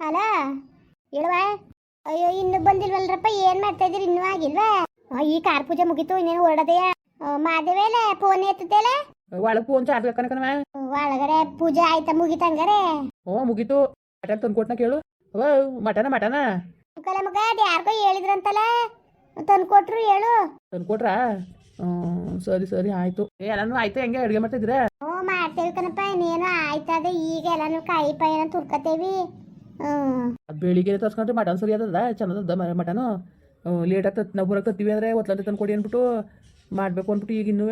ಅಲ? ಹೇಳುವ? ಅಯ್ಯೋ ಇನ್ನು ಬಂದಿಲ್ವಲ್ರಪ್ಪ ಏನ್ ಮಾಡ್ತಾ ಇದೀರಿ ಇನ್ನೂ ಆಗಿಲ್ವಾ? ಈ ಕಾರ್ ಪೂಜೆ ಮುಗೀತು ಇನ್ನೇನು ಹೊರಡದೆಯ ಮಾದೇವೇಲೆ ಫೋನ್ ಎತ್ತದೆಲ್ಲ ಒಳಗೆ ಫೋನ್ ಚಾರ್ಜ್ ಕನಕನವ ಒಳಗಡೆ ಪೂಜೆ ಆಯ್ತಾ ಮುಗಿತಂಗಾರೆ ಹ್ಞೂ ಮುಗೀತು. ಮಟನ್ ತಂದ್ಕೊಟ್ನ ಕೇಳು. ಅವ ಮಟನ ಮಟನ ಮುಖಲ ಮಗ ಅದ್ ಯಾರಿಗೋ ಹೇಳಿದ್ರಂತಲ್ಲ? ತಂದ್ಕೊಟ್ರು ಹೇಳು. ತಂದ್ಕೊಟ್ರಾ? ಹ್ಮ್, ಸರಿ ಸರಿ ಆಯ್ತು. ಏ ಎಲ್ಲಾನು ಆಯ್ತು ಹೆಂಗೆ ಅಡುಗೆ ಮಾಡ್ತಿದ್ರೆ ಹ್ಞೂ ಮಾಡ್ತೇವಿ ಕಣಪ್ಪ ಇನ್ನೇನು ಆಯ್ತದ ಈಗ ಎಲ್ಲಾನು ಕಾಯಿ ಪೈನ ತುರ್ಕತೇವಿ ಅದು ಬೆಳಿಗ್ಗೆ ತರ್ಸ್ಕೊಂಡ್ರೆ ಮಟನ್ ಸರಿ ಅದದ ಚೆನ್ನದ ಮಟನು. ಲೇಟ್ ಆಗ್ತದೆ ನಾವು ಬರಕ್ಕೆ ತತ್ತೀವಿ ಅಂದರೆ ಒತ್ತಲಂತ ತಂದು ಕೊಡಿ ಅಂದ್ಬಿಟ್ಟು ಮಾಡಬೇಕು ಅಂದ್ಬಿಟ್ಟು ಈಗ ಇನ್ನೂ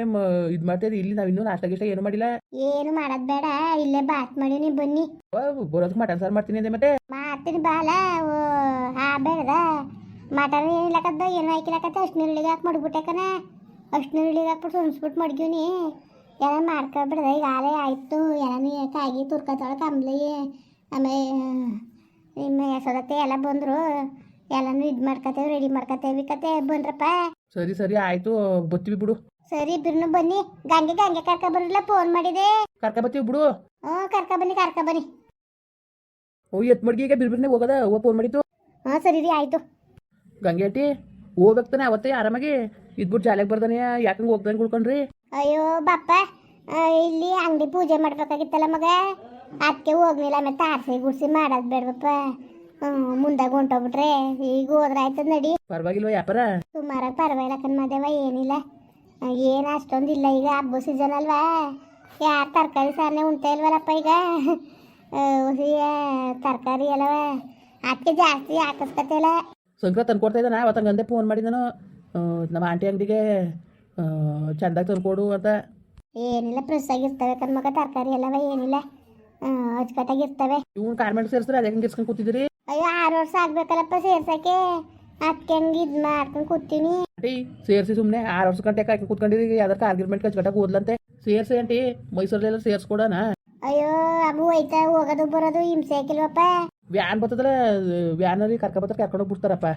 ಇದು ಮಾಡ್ತೀರಿ ಇಲ್ಲಿ ನಾವು ಇನ್ನೂ ನಾಷ್ಟ ಗಿಷ್ಟ ಏನು ಮಾಡಿಲ್ಲ. ಏನು ಮಾಡದ್ ಬೇಡ ಇಲ್ಲೇ ಬಾತ್ ಮಾಡೀನಿ ಬನ್ನಿ. ಬರೋದಕ್ಕೆ ಮಟನ್ ಸಾರು ಮಾಡ್ತೀನಿ ಅಂದೆ ಮತ್ತೆ. ಮಾಡ್ತೀನಿ ಬಾಲ ಹಾ ಬೇಡದ. ಮಟನ್ ಏನಿಲ್ಲಕದ್ದ ಏನು ಹಾಕಿಲಕತ್ತ ಅಷ್ಟು ನೀರುಳ್ಳಿಗೆ ಹಾಕಿ ಮಡ್ಬಿಟ್ಟೆಕನ ಅಷ್ಟು ನೀರುಳ್ಳಿಗೆ ಹಾಕ್ಬಿಟ್ಟು ಸುಣ್ಸ್ಬಿಟ್ಟು ಮಡ್ಗಿವ್ನಿ. ಎಲ್ಲ ಮಾಡ್ಕೊಬಿಡ್ದೆ ಈಗ ಆಲೇ ಆಯ್ತು ಎಲ್ಲನೂ ಕಾಗಿ ತುರ್ಕೊತಾಳೆ ಕಂಬ್ಲಿ ಆಮೇಲೆ ನಿಮ್ಮ ಯಶೋದತ್ತೆ ಎಲ್ಲ ಬಂದರು. ಎಲ್ಲನೂ ಇದು ಮಾಡ್ಕೊತೇವೆ ರೆಡಿ ಮಾಡ್ಕೊತೇವೆ ಕತೆ ಬಂದ್ರಪ್ಪ. ಸರಿ ಸರಿ ಆಯಿತು. ಬತ್ತೀವಿ ಬಿಡು. ಸರಿ ಇಬ್ರು ಬನ್ನಿ. ಗಂಗೆ ಗಂಗೆ ಕರ್ಕ ಬರಲ್ಲ ಫೋನ್ ಮಾಡಿದೆ. ಕರ್ಕ ಬತ್ತೀವಿ ಬಿಡು. ಹ್ಞೂ ಕರ್ಕ ಬನ್ನಿ ಕರ್ಕ ಬನ್ನಿ. ಓ ಎತ್ ಮಡ್ಗಿ ಈಗ ಬಿರ್ಬಿರ್ನೆ ಹೋಗದ? ಓ ಫೋನ್ ಮಾಡಿತ್ತು ಹಾಂ ಸರಿ ರೀ ಆಯಿತು. ಗಂಗೆಟಿ ಹೋಗ್ಬೇಕಾನೆ ಅವತ್ತೇ ಆರಾಮಾಗಿ. ಇದ್ಬಿಟ್ಟು ಜಾಲಕ್ ಬರ್ದಾನೆ ಯಾಕಂಗ ಹೋಗ್ದಂಗೆ ಉಳ್ಕೊಂಡ್ರಿ ಅಯ್ಯೋ ಬಾಪ ಆ, ಇಲ್ಲಿ ಅಂಗಡಿ ಪೂಜೆ ಮಾಡ್ಬೇಕಾಗಿತ್ತಲ್ಲ ಮಗ? ಅದಕ್ಕೆ ಹೋಗ್ಲಿಲ್ಲ ಆಮೇಲೆ ತಾರಸಿ ಗುಡ್ಸಿ ಮಾಡೋದು ಬೇಡವಪ್ಪ. ಹ್ಞೂ ಮುಂದಾಗ ಹೊಂಟೋಗ್ಬಿಟ್ರೆ ಈಗ ಹೋದ್ರೆ ಆಯ್ತದ ನಡಿ. ಪರವಾಗಿಲ್ವ ವ್ಯಾಪಾರ? ಸುಮಾರಾಗಿ ಪರವಾಗಿಲ್ಲ ಕಣ್ಮದೇವ ಏನಿಲ್ಲ. ಏನ ಅಷ್ಟೊಂದಿಲ್ಲ ಈಗ ಹಬ್ಬ ಸೀಸನ್ ಅಲ್ವಾ? ಯಾರು ತರಕಾರಿ ಸಾರನೆ ಉಂಟೆ ಇಲ್ವಲ್ಲಪ್ಪ ಈಗ? ಆ, ಹುಸಿ ತರಕಾರಿ ಅಲ್ಲವ? ಅದಕ್ಕೆ ಜಾಸ್ತಿ ಹಾಕಿಸ್ಕತ್ತಿಲ್ಲ ಸಂಕ್ರ ತಂದ್ಕೊಡ್ತಾ ಇದ್ದಾನೆ? ಅವತ್ತಂಗಂದೆ ಫೋನ್ ಮಾಡಿ ನಾನು. ಆ, ನಮ್ಮ ಆಂಟಿ ಅಂಗಡಿಗೆ ಚಂದಾಗಿ ತಂದ್ಕೊಡು ಅಂತ. ಏನಿಲ್ಲ ಫ್ರೆಶ್ ಆಗಿರ್ತವೆ ಕಣ್ಮಗ ತರಕಾರಿ ಎಲ್ಲವ ಏನಿಲ್ಲ. ಅಚ್ಚುಕಟ್ಟಾಗಿರ್ತವೆ ಇವ್ನು ಕಾರ್ಮೆಂಟ್ ಸೇರಿಸ್ರೆ ಅದೇ ಹಂಗೆ ಇರ್ಸ್ಕೊಂಡು ಕೂತಿದ್ರಿ? ಅಯ್ಯೋ ಆರು ವರ್ಷ ಆಗ್ಬೇಕಲ್ಲಪ್ಪ ಸೇರ್ಸಕ್ಕೆ. ಅದಕ್ಕೆ ಹಂಗೆ ಇದು ಮಾಡ್ಕೊಂಡು ಕೂತೀನಿ. ಆಂಟಿ ಸೇರಿಸಿ ಸುಮ್ಮನೆ ಆರು ವರ್ಷ ಗಂಟೆ ಕಾಯ್ಕೊಂಡು ಕೂತ್ಕೊಂಡಿರಿ. ಯಾವ್ದಾರು ಕಾರ್ಗಿರ್ಮೆಂಟ್ ಕಚ್ಕಟ್ಟಾಗ ಓದ್ಲಂತೆ ಸೇರಿಸಿ ಆಂಟಿ ಮೈಸೂರಲ್ಲೆಲ್ಲ ಸೇರಿಸ್ಕೊಡೋಣ. ಅಯ್ಯೋ ಅಬ್ಬು ಹೋಯ್ತಾ ಹೋಗೋದು ಬರೋದು ಹಿಂಸೆ ಹಾಕಿಲ್ವಪ್ಪ ವ್ಯಾನ್ ಬರ್ತದಲ್ಲ ವ್ಯಾನಲ್ಲಿ ಕರ್ಕ ಬರ್ತಾರೆ ಕರ್ಕೊಂಡು ಬಿಡ್ತಾರಪ್ಪ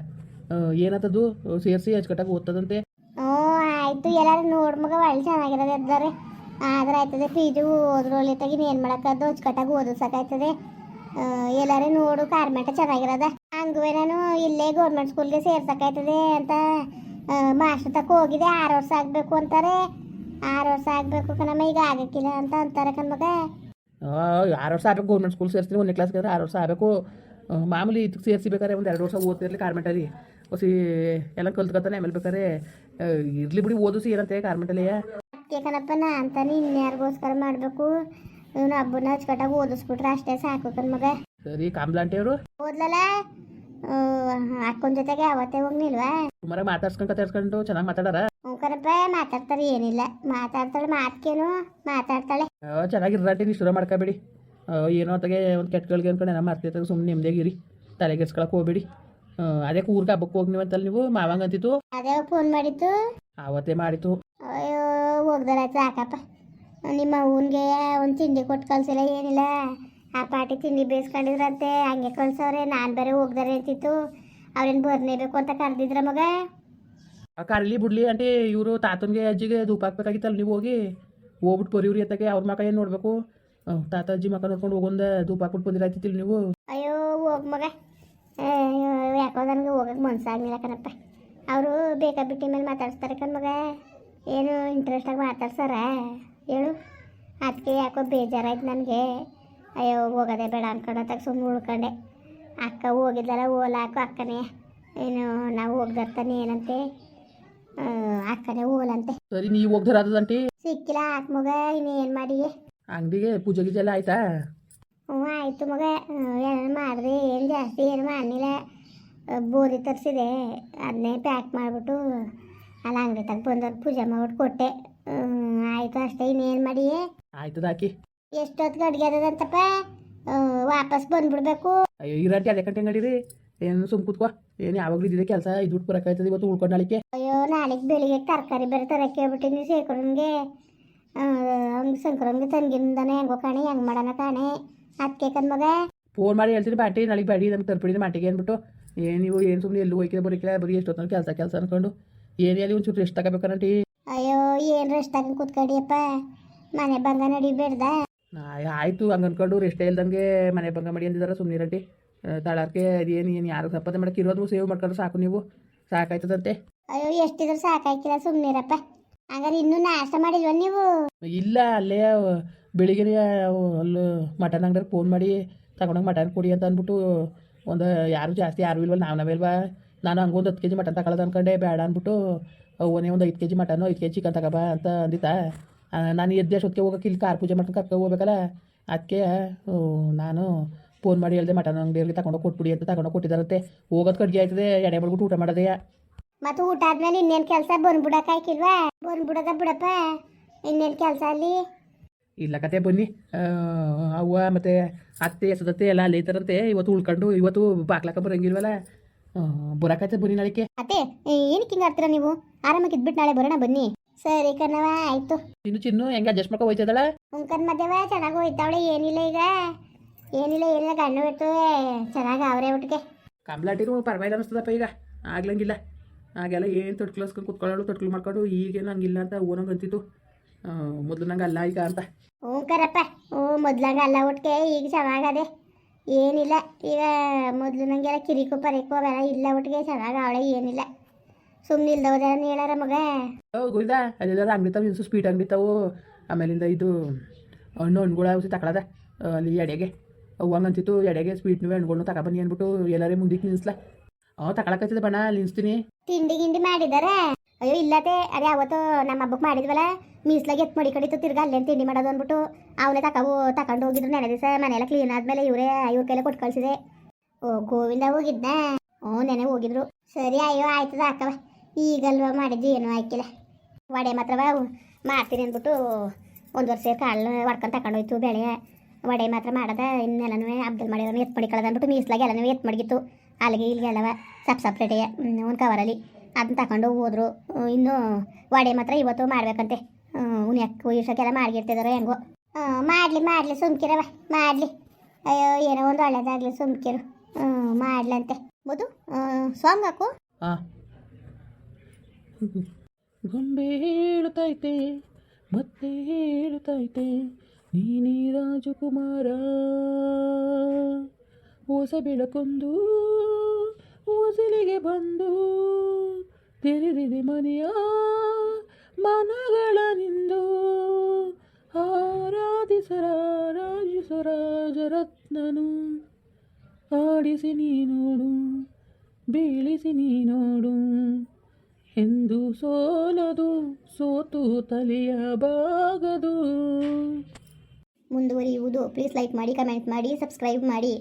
ಏನತ್ತದು ಸೇರಿಸಿ ಅಚ್ಚುಕಟ್ಟಾಗಿ ಓದ್ತದಂತೆ. ಹ್ಞೂ ಆಯ್ತು. ಎಲ್ಲಾರು ನೋಡ್ ಮಗ ಒಳ್ಳೆ ಚೆನ್ನಾಗಿರೋದು ಇದ್ದಾರೆ ಆದ್ರೆ ಆಯ್ತದೆ ಫೀಜು ಒಳ್ಳೆ ತಗಿನ ಏನು ಮಾಡೋಕ್ಕದ್ದು? ಅಚ್ಚುಕಟ್ಟಾಗಿ ಓದೋದು ಸಾಕಾಯ್ತದೆ. ಆ, ಎಲ್ಲಾರು ನೋಡು ಕಾರ್ಮೆಂಟ ಚೆನ್ನಾಗಿರೋದ. ಹಂಗುವೆ ನಾನು ಇಲ್ಲೇ ಗೌರ್ಮೆಂಟ್ ಸ್ಕೂಲ್ಗೆ ಸೇರ್ಸಕ್ಕಾಯ್ತದೆ ಅಂತ ಮಾಸ್ಟರ್ ತಕ್ಕ ಹೋಗಿದೆ. ಆರು ವರ್ಷ ಆಗಬೇಕು ಅಂತಾರೆ. ಆರು ವರ್ಷ ಆಗಬೇಕು ಕಣಮ್ಮ ಈಗ ಆಗಕ್ಕಿಲ್ಲ ಅಂತ ಅಂತಾರೆ ಕಣ್ಮಗ ಆರು ವರ್ಷ ಆಗಬೇಕು ಗೌರ್ಮೆಂಟ್ ಸ್ಕೂಲ್ ಸೇರಿಸ್ತೀನಿ ಒಂದನೇ ಕ್ಲಾಸ್ಗೆ ಆರು ವರ್ಷ ಆಗಬೇಕು. ಮಾಮೂಲಿ ಇದಕ್ಕೆ ಸೇರಿಸಿ ಬೇಕಾದ್ರೆ ಒಂದು ಎರಡು ವರ್ಷ ಓದ್ತಿರ್ಲಿ ಕಾರ್ಮೆಂಟಲ್ಲಿ. ಹೊಸಿ ಎಲ್ಲ ಕಲ್ತ್ಕೊತಾನೆ ಆಮೇಲೆ ಬೇಕಾದ್ರೆ ಇರಲಿ ಬಿಡಿ ಓದಿಸಿ ಏನಂತೆ ಕಾರ್ಮೆಂಟಲ್ಲಿ. ಅದಕ್ಕೆ ಕಣಪ್ಪ ನಾ ಅಂತಾನೆ ಇನ್ಯಾರಿಗೋಸ್ಕರ ಮಾಡಬೇಕು. ಇವನು ಹಬ್ಬನ ಅಚ್ಚುಕಟ್ಟಾಗಿ ಓದಿಸ್ಬಿಟ್ರೆ ಅಷ್ಟೇ ಸಾಕು ಕಣ್ಮಗ ಸರಿ ಕಾಂಬ್ಲಾಂಟಿ ಅವರು. ಓದ್ಲಲ್ಲ? ಅಕ್ಕನ ಜೊತೆಗೆ ಅವತ್ತೇ ಹೋಗ್ನಿಲ್ವಾ ಸುಮಾರ ಮಾತಾಡ್ಸ್ಕೊಂಡು ಕತಾಡ್ಸ್ಕೊಂಡು ಚೆನ್ನಾಗಿ ಮಾತಾಡಾರ? ಹ್ಞೂ ಕಣಪ್ಪ ಮಾತಾಡ್ತಾರೆ ಏನಿಲ್ಲ. ಮಾತಾಡ್ತಾಳೆ ಮಾತ್ಕೇನು ಮಾತಾಡ್ತಾಳೆ. ಚೆನ್ನಾಗಿರ್ರಾಟಿ ನೀವು ಶುರು ಮಾಡ್ಕೋಬೇಡಿ ಏನೋ ಅತ್ತಾಗೆ ಒಂದು ಕೆಟ್ಟಗಳಿಗೆ ಅನ್ಕೊಂಡು ಏನೋ ಮಾಡ್ತಿರ್ತಾರೆ ಸುಮ್ಮನೆ ನೆಮ್ಮದಿಯಾಗಿರಿ ತಲೆಗೆಡ್ಸ್ಕೊಳಕ್ಕೆ ಹೋಗ್ಬೇಡಿ. ಅದೇ ಊರ್ಗೆ ಹಬ್ಬಕ್ಕೆ ಹೋಗಿ ನೀವಂತಲ್ಲ ನೀವು? ಮಾವಂಗ ಅಂತಿತ್ತು? ಅದೇ ಫೋನ್ ಮಾಡಿತ್ತು ಅವತ್ತೇ ಮಾಡಿತ್ತು. ಅಯ್ಯೋ ಹೋಗ್ದಾರ ಸಾಕಪ್ಪ. ನಿಮ್ಮ ಊನ್ಗೆ ಒಂದು ತಿಂಡಿ ಕೊಟ್ಟು ಕಳ್ಸಿಲ್ಲ ಏನಿಲ್ಲ. ಆ ಪಾಟಿ ತಿಂಡಿ ಬೇಯಿಸ್ಕೊಂಡಿದ್ರಂತೆ ಹಂಗೆ ಕಳ್ಸವ್ರೆ ನಾನು ಬೇರೆ ಹೋಗ್ದಾರೆ ಅಂತಿತ್ತು. ಅವ್ರೇನು ಬರ್ನೇಬೇಕು ಅಂತ ಕರೆದಿದ್ರ ಮಗ? ಕರ್ಲಿ ಬಿಡ್ಲಿ ಆಂಟಿ ಇವರು ತಾತನಿಗೆ ಅಜ್ಜಿಗೆ ದೂಪ ಹಾಕ್ಬೇಕಾಗಿತ್ತಲ್ಲ ನೀವು ಹೋಗಿ. ಹೋಗ್ಬಿಟ್ಟು ಬರೀವ್ರಿ ಅತ್ತಾಗೆ ಅವ್ರ ಮಕ ಏನು ನೋಡಬೇಕು? ತಾತ ಅಜ್ಜಿ ಮಕ ನೋಡ್ಕೊಂಡು ಹೋಗೊಂದ ಧೂಪ ಹಾಕ್ಬಿಟ್ಟು ಬಂದಿರಾಯ್ತಿಲ್ಲ ನೀವು. ಅಯ್ಯೋ ಹೋಗ್ ಮಗ. ಅಯ್ಯೋ ಯಾಕೋ ನನಗೆ ಹೋಗಕ್ಕೆ ಮನ್ಸಾಗ್ಲಿಲ್ಲ ಕಣಪ್ಪ. ಅವರು ಬೇಕಾ ಬಿಟ್ಟಿ ಮೇಲೆ ಮಾತಾಡ್ಸ್ತಾರೆ ಕಣ್ ಮಗ. ಏನು ಇಂಟ್ರೆಸ್ಟಾಗಿ ಮಾತಾಡ್ಸಾರ ಹೇಳು. ಅದಕ್ಕೆ ಯಾಕೋ ಬೇಜಾರಾಯ್ತು ನನಗೆ. ಅಯ್ಯೋ ಹೋಗೋದೇ ಬೇಡ ಅನ್ಕೊಂಡತ್ತಾಗ ಸುಮ್ಮನೆ ಉಳ್ಕೊಂಡೆ. ಅಕ್ಕ ಹೋಗಿದ್ದಲ್ಲ ಓಲ ಹಾಕು ಅಕ್ಕನೇ. ಏನು ನಾವು ಹೋಗ್ದರ್ತಾನೆ ಏನಂತೆ? ಅಕ್ಕನೇ ಓಲಂತೆ ಸರಿ ನೀವು ಹೋಗ್ದಿರಾದಂಟಿ ಸಿಕ್ಕಿಲ್ಲ ಹಾಕ್ ಮಗ ಇನ್ನೇನು ಮಾಡಿ ಅಂಗಡಿಗೆ ಪೂಜೆ ಗೀಜೆ ಎಲ್ಲ ಆಯ್ತಾ? ಹ್ಞೂ ಆಯಿತು ಮಗ. ಏನು ಮಾಡಿದೆ ಏನು ಜಾಸ್ತಿ ಏನು ಮಾಡಲಿಲ್ಲ ಬೋರಿ ತರಿಸಿದೆ. ಅದನ್ನೇ ಪ್ಯಾಕ್ ಮಾಡಿಬಿಟ್ಟು ಅಲ್ಲಿ ಅಂಗಡಿ ತಗ ಬಂದವ್ರು ಪೂಜೆ ಮಾಡ್ಬಿಟ್ಟು ಕೊಟ್ಟೆ. ಆಯಿತು ಅಷ್ಟೇ. ಇನ್ನೇನು ಮಾಡಿ ಆಯ್ತದ ಹಾಕಿ ಎಷ್ಟೊತ್ತಿಗೆ ಅಡುಗೆ ಅದದಂತಪ್ಪ ವಾಪಸ್ ಬಂದ್ಬಿಡ್ಬೇಕು. ಅಯ್ಯೋ ಇರಾಟಿ ಅದೇ ಕಂಟೆ ನಡೀರಿ. ಏನು ಸುಮ್ ಕೂತ್ಕೋ. ಏನು ಯಾವಾಗಲೂ ಇದ್ದಿದೆ ಕೆಲಸ. ಇದ್ಬಿಟ್ಟು ಬರೋಕ್ಕಾಯ್ತದೆ ಇವತ್ತು ಉಳ್ಕೊಂಡು ನಾಳೆಗೆ ಅಯ್ಯೋ ನಾಳೆಗೆ ಬೆಳಿಗ್ಗೆ ತರಕಾರಿ ಬೇರೆ ತರಕ್ಕೆ ಹೇಳ್ಬಿಟ್ಟಿನಿ ಶೇಖರನ್ಗೆ ಅವ್ನಿಗೆ ಹಂಗ ತಂಗಿಂದಾನೆ ಹೆಂಗೋ ಕಾಣಿ ಹೆಂಗೆ ಮಾಡೋಣ ಕಾಣೆ? ಅದಕ್ಕೆ ಕನ್ ಮಗ? ಫೋನ್ ಮಾಡಿ ಹೇಳ್ತೀನಿ ಬಾಟಿ ನಾಳೆಗೆ ಬಾಡಿ ನಮ್ಗೆ ತರ್ಪಿಡಿದ ಮಾಟಿಗೆ ಅಂದ್ಬಿಟ್ಟು. ಏನು ನೀವು ಏನು ಸುಮ್ಮನೆ ಎಲ್ಲೂ ಹೋಯ್ಕೆ ಬರೋಕ್ಕಿಲ್ಲ ಬರೀ ಎಷ್ಟೊತ್ತು ಕೆಲಸ ಕೆಲಸ ಅನ್ಕೊಂಡು. ಏನು ಹೇಳಿ ಒಂಚೂರು ರೆಸ್ಟ್ ತಗೋಬೇಕಂಟಿ ಅಯ್ಯೋ ಏನು ರೆಸ್ಟ್ ತಗೊಂಡು ಕೂತ್ಕೊಂಡಿಯಪ್ಪ? ಮನೆ ಬಂಗ ನಡಿಬೇಡ್ದ ಆಯ್- ಆಯ್ತು ಹಂಗೆ ಅನ್ಕೊಂಡು ರೆಸ್ಟ್ ಇಲ್ದಂಗೆ ಮನೆ ಬಂಗ ಮಾಡಿ ಸುಮ್ಮನೆ ರಟ್ಟಿ ತಳಾರ್ಕೆ ಅದೇನು ಏನು ಯಾರು ಸಂಪಾದನೆ ಮಾಡಕ್ಕೆ ಇರೋದು ಸೇವ್ ಮಾಡ್ಕೊಂಡು ಸಾಕು ನೀವು. ಸಾಕಾಯ್ತದಂತೆ. ಅಯ್ಯೋ ಎಷ್ಟಿದ್ರು ಸಾಕಾಯ್ಕಿಲ್ಲ ಸುಮ್ಮನಿರಪ್ಪ ಹಂಗಾರೆ ಇನ್ನೂ ನಾಷ್ಟ ನೀವು? ಇಲ್ಲ, ಅಲ್ಲೇ ಬೆಳಿಗ್ಗೆ ಅಲ್ಲಿ ಮಟನ್ ಅಂಗಡಿಗೆ ಫೋನ್ ಮಾಡಿ ತಗೊಂಡೋಗಿ ಮಟನ್ ಕೊಡಿ ಅಂತ ಅಂದ್ಬಿಟ್ಟು ಒಂದು ಯಾರು ಜಾಸ್ತಿ ಯಾರು ಇಲ್ವಲ್ಲ, ನಾವು ನಾವಿಲ್ವಾ ನಾನು ಹಂಗೊಂದು ಹತ್ತು ಕೆ ಜಿ ಮಟನ್ ತಗೊಳ್ಳೋದು ಅನ್ಕೊಂಡೆ ಬೇಡ ಅಂದ್ಬಿಟ್ಟು ಓನೇ ಒಂದು ಐದು ಕೆ ಜಿ ಮಟನ್ನು ಐದು ಕೆ ಜಿ ಚಿಕನ್ ತಗೋಬಾ ಅಂತ ಅಂದಿತ್ತ. ನಾನು ಎದ್ದೆ ಅಷ್ಟೊತ್ತಿಗೆ ಹೋಗೋಕೆ ಇಲ್ಲಿ ಕಾರ್ ಪೂಜೆ ಮಾಡ್ಕೊಂಡು ಕರ್ಕೊ ಹೋಗ್ಬೇಕಲ್ಲ ಅದಕ್ಕೆ ನಾನು ಫೋನ್ ಮಾಡಿ ಹೇಳ್ದೆ ಮಟನ್ ಅಂಗಡಿಯವ್ರಿಗೆ ತಗೊಂಡೋಗಿ ಕೊಟ್ಬಿಡಿ ಅಂತ ತಗೊಂಡೋಗಿ ಕೊಟ್ಟಿದ್ದಾರಂತೆ. ಹೋಗೋದು ಕಡ್ಗೆ ಆಯ್ತದೆ, ಎಡೆ ಮಾಡ್ಬಿಟ್ಟು ಊಟ ಮಾಡೋದೇ ಮತ್ತು ಊಟ ಆದ್ಮೇಲೆ ಇನ್ನೇನು ಕೆಲಸ ಬಂದ್ಬಿಡಕ್ಕೆ ಹಾಕಿಲ್ವಾ? ಬಂದ್ಬಿಡದ ಬಿಡಪ್ಪ ಇನ್ನೇನು ಕೆಲಸ ಅಲ್ಲಿ? ಇಲ್ಲ ಕತೆ ಬನ್ನಿ. ಅವ್ವ ಮತ್ತು ಅತ್ತೆ ಸದತ್ತೆ ಎಲ್ಲ ಅಲ್ಲೇ ಇವತ್ತು ಉಳ್ಕೊಂಡು ಇವತ್ತು ಬಾಕ್ಲಾಕ ಬರಂಗಿಲ್ವಲ್ಲ? ಬರಕತ್ತೆ ಬನ್ನಿ ನಾಳೆಗೆ ಅತ್ತೆ ಏನಕ್ಕೆ ಹಿಂಗೆ ಆಡ್ತೀರಾ ನೀವು? ಆರಾಮಾಗಿ ಇದ್ಬಿಟ್ಟು ನಾಳೆ ಬರೋಣ ಬನ್ನಿ. ಸರಿ ಕಣವ ಆಯ್ತು. ಚಿನ್ನು ಚಿನ್ನು ಹೆಂಗೆ ಅಡ್ಜಸ್ಟ್ ಮಾಡ್ಕೊ ಹೋಯ್ತದಳ ಉಂಕನ್ ಮಧ್ಯವ ಚೆನ್ನಾಗಿ ಹೋಯ್ತಾವಳೆ ಏನಿಲ್ಲ ಈಗ. ಏನಿಲ್ಲ ಏನಿಲ್ಲ ಗಂಡು ಬಿಡ್ತವೆ ಚೆನ್ನಾಗಿ ಅವರೇ ಒಟ್ಟಿಗೆ ಕಂಬ್ಲಾಟಿರು ಪರವಾಗಿಲ್ಲ ಅನಿಸ್ತದಪ್ಪ ಈಗ. ಆಗ್ಲಂಗಿಲ್ಲ. ಆಗೆಲ್ಲ ಏನು ತೊಟ್ಕಲಸ್ಕೊಂಡು ಕುತ್ಕೊಳ್ಳೋಳು ತೊಟ್ಕಲು ಮಾಡ್ಕೊಂಡು ಈಗೇನು ಹಂಗಿಲ್ಲ ಅಂತ ಓನಂಗೆ ಅಂತಿತ್ತು. ಮೊದಲು ನಂಗೆ ಅಲ್ಲ ಈಗ ಅಂತ. ಹ್ಞೂ ಕರಪ್ಪ ಹ್ಞೂ ಮೊದ್ಲಂಗೆ ಅಲ್ಲ ಒಟ್ಟಿಗೆ ಈಗ ಚೆನ್ನಾಗದೆ ಏನಿಲ್ಲ ಈಗ ಮೊದಲು ನಂಗೆಲ್ಲ ಕಿರಿಕು ಪರಿಕು ಅವೆಲ್ಲ ಇಲ್ಲ ಒಟ್ಟಿಗೆ ಚೆನ್ನಾಗಿ ಅವಳೆ ಏನಿಲ್ಲ. ಸುಮ್ಮನೆ ಇಲ್ದವ್ರೆ ಹೇಳಾರ ಮಗ. ಓ ಗೊಯ್ದ ಅಲ್ಲೆಲ್ಲ ಅಂಗಡಿ ತಾವು ಇನ್ಸು ಸ್ವೀಟ್ ಅಂಗಡಿತಾವು ಆಮೇಲಿಂದ ಇದು ಹಣ್ಣು ಹಣ್ಣುಗಳ ಔಷಧಿ ತಗೊಳದ ಅಲ್ಲಿ ಎಡೆಗೆ. ಅವು ಅಂತಿತ್ತು ಎಡೆಗೆ ಸ್ವೀಟ್ನೂ ಹಣ್ಗಳ್ನು ತಗೊಬನ್ನಿ ಅಂದ್ಬಿಟ್ಟು ಎಲ್ಲರೇ ಮುಂದಕ್ಕೆ ನಿಲ್ಲಿಸ್ಲಾ ಅವ್ ತಗೊಳಕತ್ತಿದ ಬಣ್ಣ ನಿಲ್ಲಿಸ್ತೀನಿ ತಿಂಡಿ ಗಿಂಡಿ ಮಾಡಿದಾರ. ಅಯ್ಯೋ, ಇಲ್ಲತೆ, ಅದೇ ಅವತ್ತು ನಮ್ಮ ಹಬ್ಬಕ್ಕೆ ಮಾಡಿದ್ವಲ್ಲ, ಮೀಸ್ಲಾಗ ಎತ್ ಮಡಿ ಕಡಿತು, ತಿರ್ಗಾ ಅಲ್ಲೇನು ತಿಂಡಿ ಮಾಡೋದು ಅಂದ್ಬಿಟ್ಟು, ಅವನೇ ತಕವು, ತಕೊಂಡು ಹೋಗಿದ್ರು ನೆನೆ ದಿವಸ, ಮನೆಯೆಲ್ಲ ಕ್ಲೀನ್ ಆದ್ಮೇಲೆ ಇವರೇ, ಇವ್ರ ಕೈಲೇ ಕೊಟ್ಟು ಕಳ್ಸಿದೆ. ಓ, ಗೋವಿಂದ ಹೋಗಿದ್ದ ಓ, ನೆನೆ ಹೋಗಿದ್ರು. ಸರಿ, ಅಯ್ಯೋ ಆಯ್ತದ ಅಕ್ಕವ ಈಗಲ್ವ ಮಾಡಿದ್ದು, ಏನೂ ಆಯ್ಕಿಲ್ಲ. ವಡೆ ಮಾತ್ರವ ಮಾಡ್ತೀನಿ ಅಂದ್ಬಿಟ್ಟು, ಒಂದು ವರ್ಷ ಕಾಳು ಹೊಡ್ಕೊಂಡು ತಗೊಂಡೋಯ್ತು ಬೆಳೆ. ವಡೆ ಮಾತ್ರ ಮಾಡದ, ಇನ್ನೆಲ್ಲನೂ ಅಬ್ದುಲ್ ಮಾಡಿರೋನು ಎತ್ ಮಡಿ ಕಳೆದ ಅಂದ್ಬಿಟ್ಟು ಮೀಸ್ಲಾಗ ಎಲ್ಲನೂ ಎತ್ ಮಡಗಿತ್ತು. ಅಲ್ಲಿಗೆ ಇಲ್ಲಿಗೆ ಎಲ್ಲವ ಸಪ್ ಸಪ್ರೇಟೇ ಒಂದು ಕವರಲ್ಲಿ ಅದನ್ನ ತಗೊಂಡು ಹೋದ್ರು. ಇನ್ನೂ ವಡೆ ಮಾತ್ರ ಇವತ್ತು ಮಾಡ್ಬೇಕಂತೆ. ಉಣ್ಯಕ್ಕೆ ಉಯ್ಸೋಕ್ಕೆಲ್ಲ ಮಾಡಿರ್ತಿದಾರೋ ಹೆಂಗೋ. ಮಾಡಲಿ ಮಾಡಲಿ ಸುಮ್ಕಿರವ ಮಾಡಲಿ. ಅಯ್ಯೋ, ಏನೋ ಒಂದು ಒಳ್ಳೇದಾಗ್ಲಿ ಸುಮ್ಕಿರು. ಮಾಡ್ಲಂತೆ. ಮುದು ಹಾಕು. ಗೊಂಬೆ ಹೇಳುತ್ತೈತೆ ಮತ್ತೆ ಹೇಳುತ್ತೈತೆ ನೀನೇ ರಾಜಕುಮಾರ. ಹೊಸ ಬೆಳಕೊಂದು ಹೊಸಲಿಗೆ ಬಂದು ತೆರೆದಿದೆ ಮನೆಯ ಮನಗಳ ನಿಂದು. ಆರಾಧಿಸರ ರಾಜರತ್ನನು ಆಡಿಸಿ ನೀ ನೋಡು ಬೀಳಿಸಿ ನೀ ನೋಡು ಎಂದು ಸೋಲದು, ಸೋತು ತಲೆಯ ಬಾಗದು. ಮುಂದುವರಿಯುವುದು ಪ್ಲೀಸ್ ಲೈಕ್ ಮಾಡಿ ಕಮೆಂಟ್ ಮಾಡಿ ಸಬ್ಸ್ಕ್ರೈಬ್ ಮಾಡಿ.